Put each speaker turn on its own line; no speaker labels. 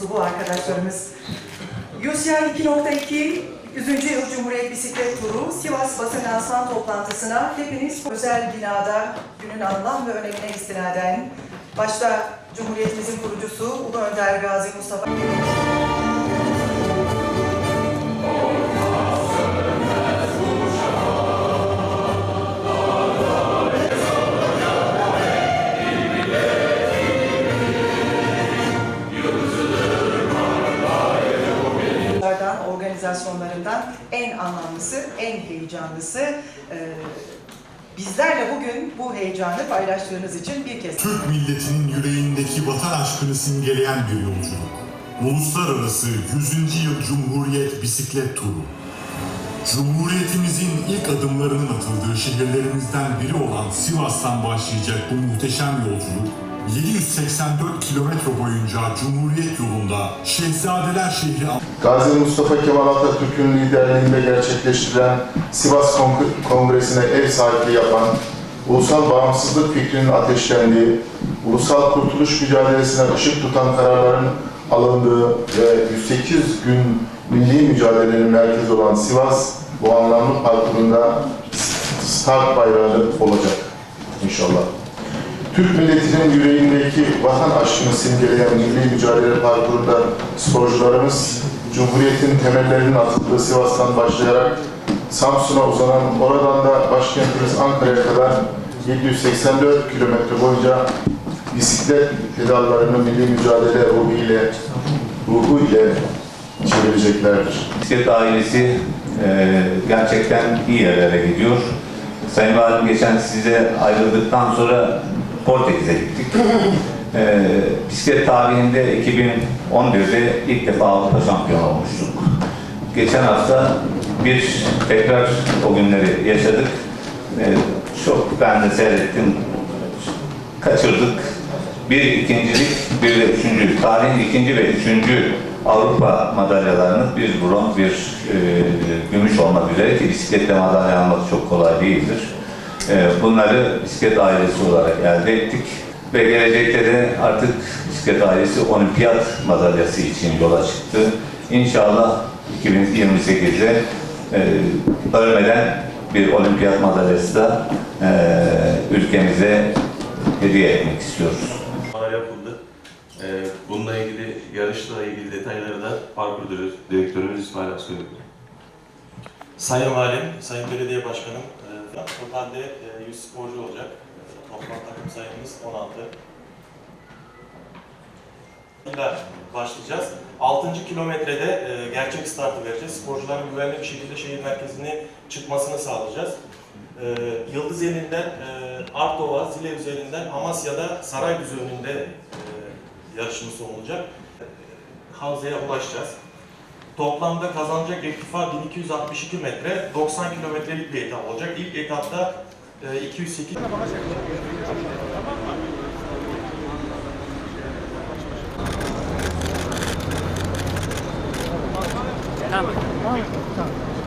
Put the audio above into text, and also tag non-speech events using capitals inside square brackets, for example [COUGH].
mensubu arkadaşlarımız. UCI 2.2 100. Yıl Cumhuriyet Bisiklet Turu Sivas Basın Lansman toplantısına hepiniz özel binada günün anlam ve önemine istinaden başta Cumhuriyetimizin kurucusu Ulu Önder Gazi Mustafa organizasyonlarından en anlamlısı, en heyecanlısı. Ee, bizlerle bugün bu heyecanı paylaştığınız için bir kez
Türk milletinin yüreğindeki vatan aşkını simgeleyen bir yolculuk. Uluslararası 100. Yıl Cumhuriyet Bisiklet Turu. Cumhuriyetimizin ilk adımlarının atıldığı şehirlerimizden biri olan Sivas'tan başlayacak bu muhteşem yolculuk, 784 kilometre boyunca Cumhuriyet yolunda Şehzadeler şehri
Gazi Mustafa Kemal Atatürk'ün liderliğinde gerçekleştirilen Sivas Kong- Kongresi'ne ev sahipliği yapan, ulusal bağımsızlık fikrinin ateşlendiği, ulusal kurtuluş mücadelesine ışık tutan kararların alındığı ve 108 gün milli mücadelenin merkezi olan Sivas, bu anlamlı parkurunda start bayrağı olacak inşallah. Türk milletinin yüreğindeki vatan aşkını simgeleyen milli mücadele parkurunda sporcularımız Cumhuriyet'in temellerinin atıldığı Sivas'tan başlayarak Samsun'a uzanan oradan da başkentimiz Ankara'ya kadar 784 kilometre boyunca bisiklet pedallarını milli mücadele ruhu ile, ruhu ile çevireceklerdir.
Bisiklet ailesi e, gerçekten iyi yerlere gidiyor. Sayın Valim geçen size ayrıldıktan sonra Portekiz'e gittik. [LAUGHS] E, bisiklet tarihinde 2011'de ilk defa Avrupa şampiyonu olmuştuk. Geçen hafta bir tekrar o günleri yaşadık. E, çok ben de seyrettim. Kaçırdık. Bir ikincilik, bir de üçüncü. Tarihin ikinci ve üçüncü Avrupa madalyalarını bir bronz, bir e, gümüş olmak üzere ki bisikletle madalya almak çok kolay değildir. E, bunları bisiklet ailesi olarak elde ettik. Ve gelecekte de artık bisiklet ailesi olimpiyat madalyası için yola çıktı. İnşallah 2028'de e, ölmeden bir olimpiyat madalyası da e, ülkemize hediye etmek istiyoruz.
Yapıldı. Bununla ilgili, yarışla ilgili detayları da parkur Dir- direktörümüz İsmail Aksoy.
Sayın Valim, Sayın Belediye Başkanım, e, totalde e, 100 sporcu olacak. Toplam takım sayımız 16. ile başlayacağız. 6. kilometrede e, gerçek startı vereceğiz. Sporcuların güvenli bir şekilde şehir merkezine çıkmasını sağlayacağız. E, Yıldız elinden e, Artova, Zile üzerinden Amasya'da Saraydüzü önünde e, yarışımız olacak. Havzaya ulaşacağız. Toplamda kazanacak irtifa 1262 metre, 90 kilometrelik bir etap olacak. İlk etapta e, 208